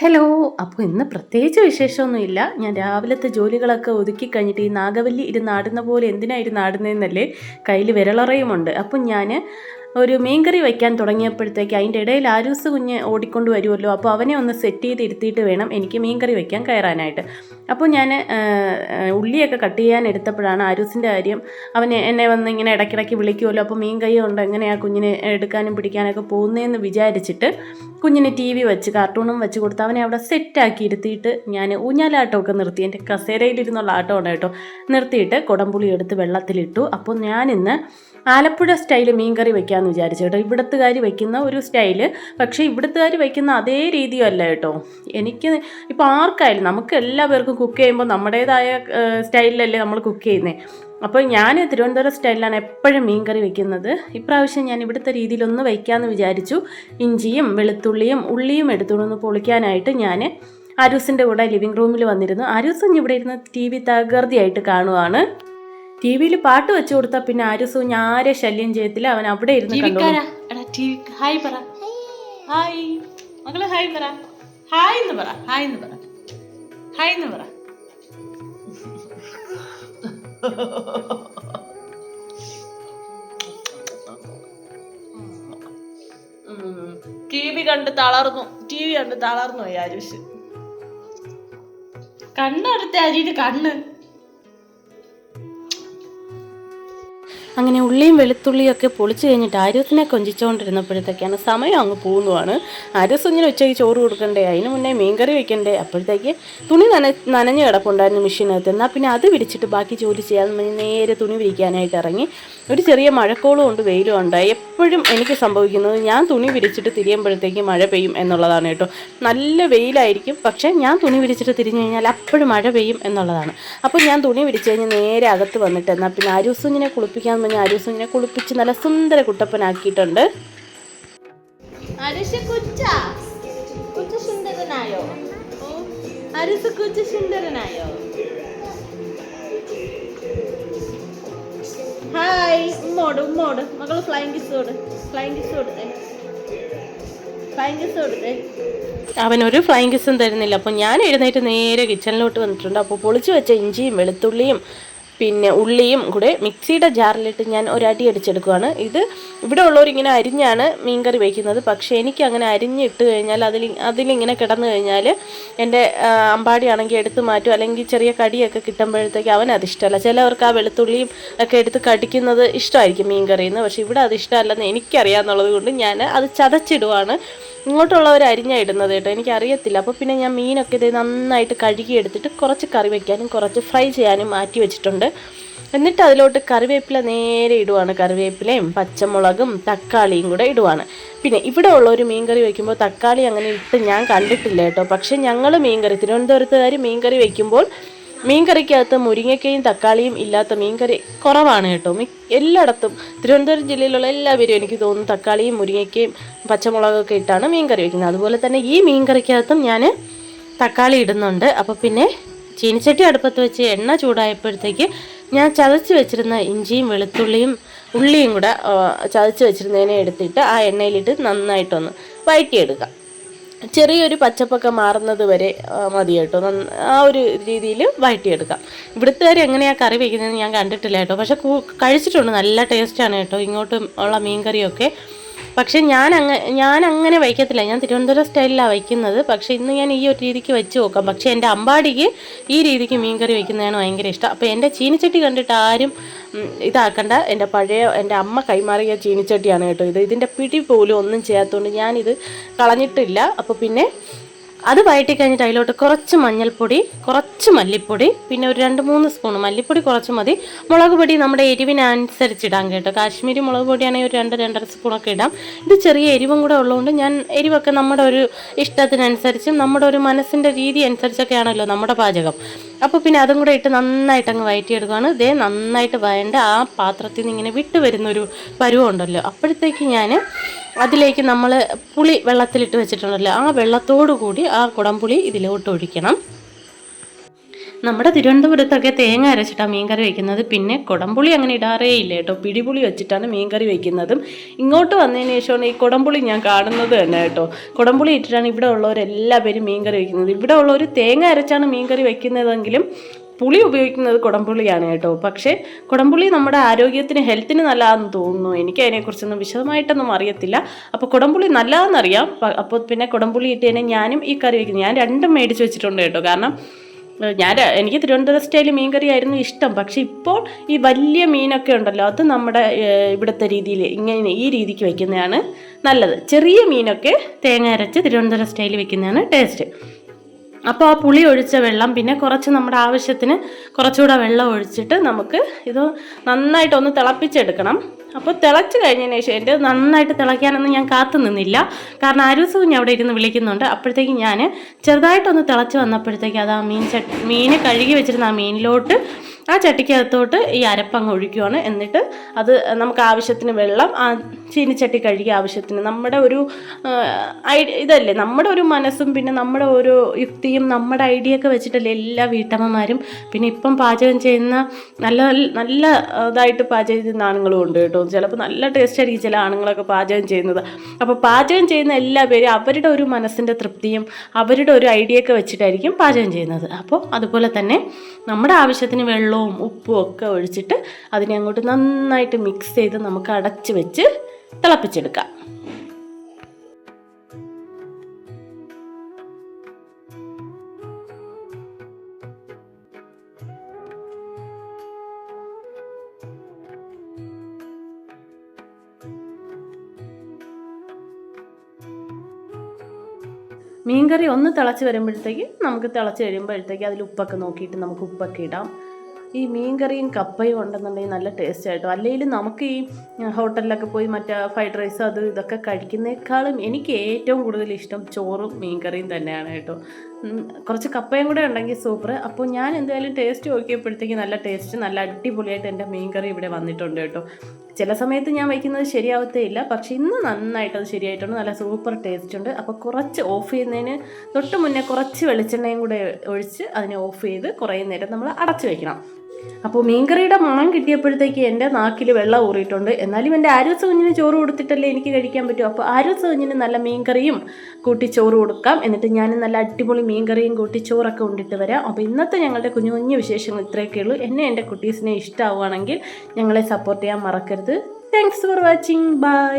Hello അപ്പോൾ ഇന്ന് പ്രത്യേകിച്ച് വിശേഷമൊന്നുമില്ല. ഞാൻ രാവിലത്തെ ജോലികളൊക്കെ ഒതുക്കി കഴിഞ്ഞിട്ട് ഈ നാഗവല്ലി ഇരുന്നാടുന്ന പോലെ എന്തിനാ ഇരുന്നാടുന്നതെന്നല്ലേ കയ്യിൽ വിരളറയുമുണ്ട് അപ്പം ഞാൻ ഒരു മീൻകറി വയ്ക്കാൻ തുടങ്ങിയപ്പോഴത്തേക്ക് അതിന്റെ ഇടയിൽ ആരൂസ് കുഞ്ഞ് ഓടിക്കൊണ്ട് വരുമല്ലോ അപ്പോൾ അവനെ ഒന്ന് സെറ്റ് ചെയ്ത് ഇരുത്തിയിട്ട് വേണം എനിക്ക് മീൻകറി വയ്ക്കാൻ കയറാനായിട്ട്. അപ്പോൾ ഞാൻ ഉള്ളിയൊക്കെ കട്ട് ചെയ്യാൻ എടുത്തപ്പോഴാണ് ആരൂസിന്റെ കാര്യം അവൻ എന്നെ വന്ന് ഇങ്ങനെ ഇടയ്ക്കിടയ്ക്ക് വിളിക്കുമല്ലോ അപ്പോൾ മീൻ കൈ കൊണ്ട് എങ്ങനെയാണ് കുഞ്ഞിനെ എടുക്കാനും പിടിക്കാനൊക്കെ പോകുന്നതെന്ന് വിചാരിച്ചിട്ട് കുഞ്ഞിന് ടി വി വെച്ച് കാർട്ടൂണും വെച്ച് കൊടുത്ത് അവനെ അവിടെ സെറ്റാക്കി ഇരുത്തിയിട്ട് ഞാൻ ഊഞ്ഞാലാട്ടമൊക്കെ നിർത്തി. എന്റെ കസേരയിലിരുന്നുള്ള ആട്ടമാണ് കേട്ടോ. നിർത്തിയിട്ട് കുടംപുളി എടുത്ത് വെള്ളത്തിലിട്ടു. അപ്പോൾ ഞാനിന്ന് ആലപ്പുഴ സ്റ്റൈൽ മീൻകറി വെക്കാമെന്ന് വിചാരിച്ചു കേട്ടോ. ഇവിടത്തുകാർ വയ്ക്കുന്ന ഒരു സ്റ്റൈൽ. പക്ഷേ ഇവിടത്തുകാർ വയ്ക്കുന്ന അതേ രീതിയല്ല കേട്ടോ. എനിക്ക് ഇപ്പോൾ ആർക്കായാലും നമുക്ക് എല്ലാവർക്കും കുക്ക് ചെയ്യുമ്പോൾ നമ്മുടേതായ സ്റ്റൈലിലല്ലേ നമ്മൾ കുക്ക് ചെയ്യുന്നത് അപ്പോൾ ഞാൻ തിരുവനന്തപുരം സ്റ്റൈലിലാണ് എപ്പോഴും മീൻ കറി വെക്കുന്നത്. ഇപ്രാവശ്യം ഞാൻ ഇവിടുത്തെ രീതിയിലൊന്ന് വയ്ക്കാമെന്ന് വിചാരിച്ചു. ഇഞ്ചിയും വെളുത്തുള്ളിയും ഉള്ളിയും എടുത്തുകൊണ്ടൊന്ന് പൊളിക്കാനായിട്ട് ഞാൻ ആരൂസിന്റെ കൂടെ ലിവിങ് റൂമിൽ വന്നിരുന്നു. ആരൂസ് ഇവിടെ ഇരുന്ന് ടി വി തകൃതിയായിട്ട് കാണുവാണ്. ടി വിയിൽ പാട്ട് വെച്ചു കൊടുത്താൽ പിന്നെ ആരുസു ആരെ ശല്യം ചെയ്യത്തില്ല. അവൻ അവിടെ ഇരുന്ന് ഹായ് പറ. ഹായ്. മകൾ ഹായ് പറ. ഹായ് എന്ന് പറ. ഹായ് എന്ന് പറ. ഹായ് എന്ന് പറ. ടി വി കണ്ട് തളർന്നു. ടി വി കണ്ട് തളർന്നു ആരുഷ്. കണ്ണടുത്ത അരിയുടെ കണ്ണ്. അങ്ങനെ ഉള്ളിയും വെളുത്തുള്ളിയും ഒക്കെ പൊളിച്ച് കഴിഞ്ഞിട്ട് ആര്യസിനെ കൊഞ്ചിച്ചുകൊണ്ടിരുന്നപ്പോഴത്തേക്കാണ് സമയം അങ്ങ് പോകുന്നതാണ്. ആര്യസ് ഇങ്ങനെ ഉച്ചയ്ക്ക് ചോറ് കൊടുക്കണ്ടേ? അതിന് മുന്നേ മീൻകറി വെക്കണ്ടേ? അപ്പോഴത്തേക്ക് തുണി നന നനഞ്ഞ് കിടപ്പുണ്ടായിരുന്നു മെഷീനകത്ത്. എന്നാൽ പിന്നെ അത് വിരിച്ചിട്ട് ബാക്കി ജോലി ചെയ്യാൻ നേരെ തുണി വിരിക്കാനായിട്ട് ഇറങ്ങി. ഒരു ചെറിയ മഴക്കോളും ഉണ്ട് വെയിലും ഉണ്ട്. എപ്പോഴും എനിക്ക് സംഭവിക്കുന്നത് ഞാൻ തുണി വിരിച്ചിട്ട് തിരിയുമ്പോഴത്തേക്ക് മഴ പെയ്യും എന്നുള്ളതാണ് കേട്ടോ. നല്ല വെയിലായിരിക്കും പക്ഷേ ഞാൻ തുണി വിരിച്ചിട്ട് തിരിഞ്ഞു കഴിഞ്ഞാൽ അപ്പോഴും മഴ പെയ്യും എന്നുള്ളതാണ്. അപ്പോൾ ഞാൻ തുണി വിരിച്ച് കഴിഞ്ഞ് നേരെ അകത്ത് വന്നിട്ട് എന്നാൽ പിന്നെ ആരൂസിനെ കുളിപ്പിക്കാൻ പറഞ്ഞാൽ ആരൂസിനെ കുളിപ്പിച്ച് നല്ല സുന്ദര കുട്ടപ്പനാക്കിയിട്ടുണ്ട്. സുന്ദരനായോ? അരിസ് കുച്ച സുന്ദരനായോ? ഹായ് ഉമ്മോട് ഉമ്മോട്. മകൾ ഫ്ലൈങ് കിസ് കൊടു ഫ്ലൈങ് കിസ് കൊടുത്തേ ഫ്ലൈങ് കിസ് കൊടുത്തേ അവനൊരു ഫ്ലൈങ് കിസും തരുന്നില്ല. അപ്പോൾ ഞാൻ എഴുന്നേറ്റ് നേരെ കിച്ചണിലോട്ട് വന്നിട്ടുണ്ട്. അപ്പോൾ പൊളിച്ചു വെച്ച ഇഞ്ചിയും വെളുത്തുള്ളിയും പിന്നെ ഉള്ളിയും കൂടെ മിക്സിയുടെ ജാറിലിട്ട് ഞാൻ ഒരടി അടിച്ചെടുക്കുകയാണ് ഇത് ഇവിടെ ഉള്ളവരിങ്ങനെ അരിഞ്ഞാണ് മീൻകറി വയ്ക്കുന്നത് പക്ഷേ എനിക്ക് അങ്ങനെ അരിഞ്ഞിട്ട് കഴിഞ്ഞാൽ അതിൽ അതിലിങ്ങനെ കിടന്നു കഴിഞ്ഞാൽ എന്റെ അമ്പാടി അമ്പാടിയാണെങ്കിൽ എടുത്ത് മാറ്റും. അല്ലെങ്കിൽ ചെറിയ കടിയൊക്കെ കിട്ടുമ്പോഴത്തേക്ക് അവൻ അത് ഇഷ്ടമല്ല. ചിലവർക്ക് ആ വെളുത്തുള്ളിയും ഒക്കെ എടുത്ത് കടിക്കുന്നത് ഇഷ്ടമായിരിക്കും മീൻ നിന്ന് പക്ഷേ ഇവിടെ അത് ഇഷ്ടമല്ലെന്ന് എനിക്കറിയാമെന്നുള്ളത് കൊണ്ട് ഞാൻ അത് ചതച്ചിടുവാണ്. ഇങ്ങോട്ടുള്ളവർ അരിഞ്ഞ ഇടുന്നത് കേട്ടോ. എനിക്കറിയത്തില്ല. അപ്പോൾ പിന്നെ ഞാൻ മീനൊക്കെ ഇത് നന്നായിട്ട് കഴുകി എടുത്തിട്ട് കുറച്ച് കറി വയ്ക്കാനും കുറച്ച് ഫ്രൈ ചെയ്യാനും മാറ്റി വെച്ചിട്ടുണ്ട്. എന്നിട്ട് അതിലോട്ട് കറിവേപ്പില നേരെ ഇടുവാണ്. കറിവേപ്പിലയും പച്ചമുളകും തക്കാളിയും കൂടെ ഇടുവാണ്. പിന്നെ ഇവിടെ ഉള്ള ഒരു മീൻകറി വെക്കുമ്പോൾ തക്കാളി അങ്ങനെ ഇട്ട് ഞാൻ കണ്ടിട്ടില്ല കേട്ടോ. പക്ഷേ ഞങ്ങൾ മീൻകറി തിരുവനന്തപുരത്തുകാർ മീൻകറി വെക്കുമ്പോൾ മീൻകറിക്കകത്ത് മുരിങ്ങക്കയും തക്കാളിയും ഇല്ലാത്ത മീൻകറി കുറവാണ് കേട്ടോ. എല്ലായിടത്തും തിരുവനന്തപുരം ജില്ലയിലുള്ള എല്ലാവരും എനിക്ക് തോന്നുന്നു തക്കാളിയും മുരിങ്ങക്കയും പച്ചമുളകൊക്കെ ഇട്ടാണ് മീൻകറി വെക്കുന്നത്. അതുപോലെ തന്നെ ഈ മീൻകറിക്കകത്തും ഞാൻ തക്കാളി ഇടുന്നുണ്ട്. അപ്പോൾ പിന്നെ ചീനിച്ചട്ടി അടുപ്പത്ത് വെച്ച് എണ്ണ ചൂടായപ്പോഴത്തേക്ക് ഞാൻ ചതച്ച് വെച്ചിരുന്ന ഇഞ്ചിയും വെളുത്തുള്ളിയും ഉള്ളിയും കൂടെ ചതച്ച് വെച്ചിരുന്നതിനെ എടുത്തിട്ട് ആ എണ്ണയിലിട്ട് നന്നായിട്ടൊന്ന് വഴറ്റിയെടുക്കാം ചെറിയൊരു പച്ചപ്പൊക്കെ മാറുന്നത് വരെ മതി കേട്ടോ. ആ ഒരു രീതിയിൽ വഴറ്റിയെടുക്കാം ഇവിടുത്തുകാർ എങ്ങനെയാണ് കറി വയ്ക്കുന്നതെന്ന് ഞാൻ കണ്ടിട്ടില്ല കേട്ടോ. പക്ഷെ കഴിച്ചിട്ടുണ്ട്. നല്ല ടേസ്റ്റാണ് കേട്ടോ. ഇങ്ങോട്ടും ഉള്ള മീൻ കറിയൊക്കെ പക്ഷെ ഞാൻ അങ്ങ ഞാൻ അങ്ങനെ വയ്ക്കത്തില്ല. ഞാൻ തിരുവനന്തപുരം സ്റ്റൈലിലാണ് വയ്ക്കുന്നത്. പക്ഷേ ഇന്ന് ഞാൻ ഈ ഒരു രീതിക്ക് വെച്ച് നോക്കാം. പക്ഷേ എന്റെ അമ്പാടിക്ക് ഈ രീതിക്ക് മീൻകറി വയ്ക്കുന്നതാണ് ഭയങ്കര ഇഷ്ടം. അപ്പോൾ എന്റെ ചീനിച്ചട്ടി കണ്ടിട്ട് ആരും ഇതാക്കണ്ട. എന്റെ പഴയ എന്റെ അമ്മ കൈമാറിയ ചീനിച്ചട്ടിയാണ് കേട്ടോ ഇത്. ഇതിന്റെ പിടി പോലും ഒന്നും ചെയ്യാത്തതുകൊണ്ട് ഞാനിത് കളഞ്ഞിട്ടില്ല. അപ്പോൾ പിന്നെ അത് വഴറ്റി കഴിഞ്ഞിട്ട് അതിലോട്ട് കുറച്ച് മഞ്ഞൾപ്പൊടി കുറച്ച് മല്ലിപ്പൊടി പിന്നെ ഒരു രണ്ട് മൂന്ന് സ്പൂൺ മല്ലിപ്പൊടി കുറച്ച് മതി. മുളക് പൊടി നമ്മുടെ എരിവിനനുസരിച്ച് ഇടാം കേട്ടോ. കാശ്മീരി മുളക് പൊടിയാണെങ്കിൽ ഒരു രണ്ട് രണ്ടര സ്പൂണൊക്കെ ഇടാം. ഇത് ചെറിയ എരിവും കൂടെ ഉള്ളതുകൊണ്ട് ഞാൻ എരിവൊക്കെ നമ്മുടെ ഒരു ഇഷ്ടത്തിനനുസരിച്ചും നമ്മുടെ ഒരു മനസ്സിന്റെ രീതി അനുസരിച്ചൊക്കെയാണല്ലോ നമ്മുടെ പാചകം. അപ്പോൾ പിന്നെ അതും കൂടെ ഇട്ട് നന്നായിട്ട് അങ്ങ് വഴറ്റിയെടുക്കുകയാണ് ഇതേ നന്നായിട്ട് വയണ്ട ആ പാത്രത്തിൽ നിന്ന് ഇങ്ങനെ വിട്ട് വരുന്നൊരു പരുവം ഉണ്ടല്ലോ. അപ്പോഴത്തേക്ക് ഞാൻ അതിലേക്ക് നമ്മൾ പുളി വെള്ളത്തിലിട്ട് വെച്ചിട്ടുണ്ടല്ലോ. ആ വെള്ളത്തോടു കൂടി ആ കുടംപുളി ഇതിലോട്ട് ഒഴിക്കണം നമ്മുടെ തിരുവനന്തപുരത്തൊക്കെ തേങ്ങ അരച്ചിട്ടാണ് മീൻകറി വയ്ക്കുന്നത് പിന്നെ കുടംപുളി അങ്ങനെ ഇടാറേ ഇല്ല കേട്ടോ. പിടിപുളി വെച്ചിട്ടാണ് മീൻകറി വയ്ക്കുന്നതും ഇങ്ങോട്ട് വന്നതിന് ശേഷമാണ് ഈ കുടംപുളി ഞാൻ കാണുന്നത് തന്നെ കേട്ടോ. കുടംപുളി ഇട്ടിട്ടാണ് ഇവിടെ ഉള്ളവരെല്ലാ പേരും മീൻകറി വയ്ക്കുന്നത് ഇവിടെ ഉള്ളവർ തേങ്ങ അരച്ചാണ് മീൻകറി വയ്ക്കുന്നതെങ്കിലും പുളി ഉപയോഗിക്കുന്നത് കുടംപുളിയാണ് കേട്ടോ. പക്ഷേ കുടംപുളി നമ്മുടെ ആരോഗ്യത്തിന് ഹെൽത്തിന് നല്ലതാണെന്ന് തോന്നുന്നു. എനിക്ക് അതിനെക്കുറിച്ചൊന്നും വിശദമായിട്ടൊന്നും അറിയത്തില്ല. അപ്പോൾ കുടംപുളി നല്ലതാണെന്നറിയാം. അപ്പോൾ പിന്നെ കുടംപുളി ഇട്ട് തന്നെ ഞാനും ഈ കറി വയ്ക്കുന്നത് ഞാൻ രണ്ടും മേടിച്ച് വെച്ചിട്ടുണ്ട് കേട്ടോ. കാരണം ഞാൻ എനിക്ക് തിരുവനന്തപുരം സ്റ്റൈൽ മീൻകറി ആയിരുന്നു ഇഷ്ടം. പക്ഷേ ഇപ്പോൾ ഈ വലിയ മീനൊക്കെ ഉണ്ടല്ലോ അത് നമ്മുടെ ഇവിടുത്തെ രീതിയിൽ ഇങ്ങനെ ഈ രീതിക്ക് വെക്കുന്നതാണ് നല്ലത്. ചെറിയ മീനൊക്കെ തേങ്ങ അരച്ച് തിരുവനന്തപുരം സ്റ്റൈൽ വെക്കുന്നതാണ് ടേസ്റ്റ്. അപ്പോൾ ആ പുളി ഒഴിച്ച വെള്ളം പിന്നെ കുറച്ച് നമ്മുടെ ആവശ്യത്തിന് കുറച്ചുകൂടെ വെള്ളം ഒഴിച്ചിട്ട് നമുക്ക് ഇത് നന്നായിട്ടൊന്ന് തിളപ്പിച്ചെടുക്കണം. അപ്പോൾ തിളച്ച് കഴിഞ്ഞതിന് ശേഷം എന്റെ നന്നായിട്ട് തിളയ്ക്കാനൊന്നും ഞാൻ കാത്തു നിന്നില്ല. കാരണം ആരൂസ് കുഞ്ഞ് അവിടെ ഇരുന്ന് വിളിക്കുന്നുണ്ട്. അപ്പോഴത്തേക്ക് ഞാൻ ചെറുതായിട്ടൊന്ന് തിളച്ച് വന്നപ്പോഴത്തേക്ക് അത് ആ മീൻ ചട്ടി മീൻ കഴുകി വെച്ചിരുന്ന ആ മീനിലോട്ട് ആ ചട്ടിക്കകത്തോട്ട് ഈ അരപ്പങ്ങ് ഒഴിക്കുവാണ്. എന്നിട്ട് അത് നമുക്ക് ആവശ്യത്തിന് വെള്ളം ആ ചീനിച്ചട്ടി കഴുകി ആവശ്യത്തിന് നമ്മുടെ ഒരു ഇതല്ലേ നമ്മുടെ ഒരു മനസ്സും പിന്നെ നമ്മുടെ ഒരു യുക്തിയും നമ്മുടെ ഐഡിയ ഒക്കെ വെച്ചിട്ടല്ലേ എല്ലാ വീട്ടമ്മമാരും പിന്നെ ഇപ്പം പാചകം ചെയ്യുന്ന നല്ല നല്ല ഇതായിട്ട് പാചകം ചെയ്യുന്ന ആണുങ്ങളും ഉണ്ട് കേട്ടോ. ചിലപ്പോൾ നല്ല ടേസ്റ്റ് ആയിരിക്കും ചില ആണുങ്ങളൊക്കെ പാചകം ചെയ്യുന്നത്. അപ്പോൾ പാചകം ചെയ്യുന്ന എല്ലാ പേരും അവരുടെ ഒരു മനസ്സിന്റെ തൃപ്തിയും അവരുടെ ഒരു ഐഡിയ ഒക്കെ വെച്ചിട്ടായിരിക്കും പാചകം ചെയ്യുന്നത്. അപ്പോൾ അതുപോലെ തന്നെ നമ്മുടെ ആവശ്യത്തിന് വെള്ളവും ഉപ്പും ഒക്കെ ഒഴിച്ചിട്ട് അതിനെ അങ്ങോട്ട് നന്നായിട്ട് മിക്സ് ചെയ്ത് നമുക്ക് അടച്ച് വെച്ച് തിളപ്പിച്ചെടുക്കാം. മീൻകറി ഒന്ന് തിളച്ച് വരുമ്പോഴത്തേക്ക് നമുക്ക് തിളച്ച് കഴിയുമ്പോഴത്തേക്ക് അതിൽ ഉപ്പൊക്കെ നോക്കിയിട്ട് നമുക്ക് ഉപ്പൊക്കെ ഇടാം. ഈ മീൻകറിയും കപ്പയും ഉണ്ടെന്നുണ്ടെങ്കിൽ നല്ല ടേസ്റ്റ് ആയിട്ടോ അല്ലെങ്കിൽ നമുക്ക് ഈ ഹോട്ടലിലൊക്കെ പോയി മറ്റേ ഫ്രൈഡ് റൈസ് അത് ഇതൊക്കെ കഴിക്കുന്നേക്കാളും എനിക്ക് ഏറ്റവും കൂടുതൽ ഇഷ്ടം ചോറും മീൻകറിയും തന്നെയാണ് കേട്ടോ. കുറച്ച് കപ്പയും കൂടെ ഉണ്ടെങ്കിൽ സൂപ്പർ അപ്പോൾ ഞാൻ എന്തായാലും ടേസ്റ്റ് നോക്കിയപ്പോഴത്തേക്ക് നല്ല ടേസ്റ്റ് നല്ല അടിപൊളിയായിട്ട് എന്റെ മീൻകറി ഇവിടെ വന്നിട്ടുണ്ട് കേട്ടോ. ചില സമയത്ത് ഞാൻ വയ്ക്കുന്നത് ശരിയാവത്തേ ഇല്ല. പക്ഷെ ഇന്ന് നന്നായിട്ട് അത് ശരിയായിട്ടുണ്ട്. നല്ല സൂപ്പർ ടേസ്റ്റ് ഉണ്ട്. അപ്പോൾ കുറച്ച് ഓഫ് ചെയ്യുന്നതിന് തൊട്ട് മുന്നേ കുറച്ച് വെളിച്ചെണ്ണയും കൂടെ ഒഴിച്ച് അതിനെ ഓഫ് ചെയ്ത് കുറേ നേരം നമ്മൾ അടച്ചു വെക്കണം. അപ്പോൾ മീൻകറിയുടെ മണം കിട്ടിയപ്പോഴത്തേക്ക് എന്റെ നാക്കിൽ വെള്ളം ഊറിയിട്ടുണ്ട്. എന്നാലും എന്റെ ആരോസ് കുഞ്ഞിന് ചോറ് കൊടുത്തിട്ടല്ലേ എനിക്ക് കഴിക്കാൻ പറ്റൂ. അപ്പോൾ ആരോസ് കുഞ്ഞിന് നല്ല മീൻകറിയും കൂട്ടി ചോറ് കൊടുക്കാം. എന്നിട്ട് ഞാൻ നല്ല അടിപൊളി മീൻകറിയും കൂട്ടി ചോറൊക്കെ കൊണ്ടിട്ട് വരാം. അപ്പോൾ ഇന്നത്തെ ഞങ്ങളുടെ കുഞ്ഞു കുഞ്ഞു വിശേഷങ്ങൾ ഇത്രയൊക്കെ ഉള്ളൂ. എന്നെ എന്റെ കുട്ടീസിനെ ഇഷ്ടമാവുകയാണെങ്കിൽ ഞങ്ങളെ സപ്പോർട്ട് ചെയ്യാൻ മറക്കരുത്. Thanks for watching bye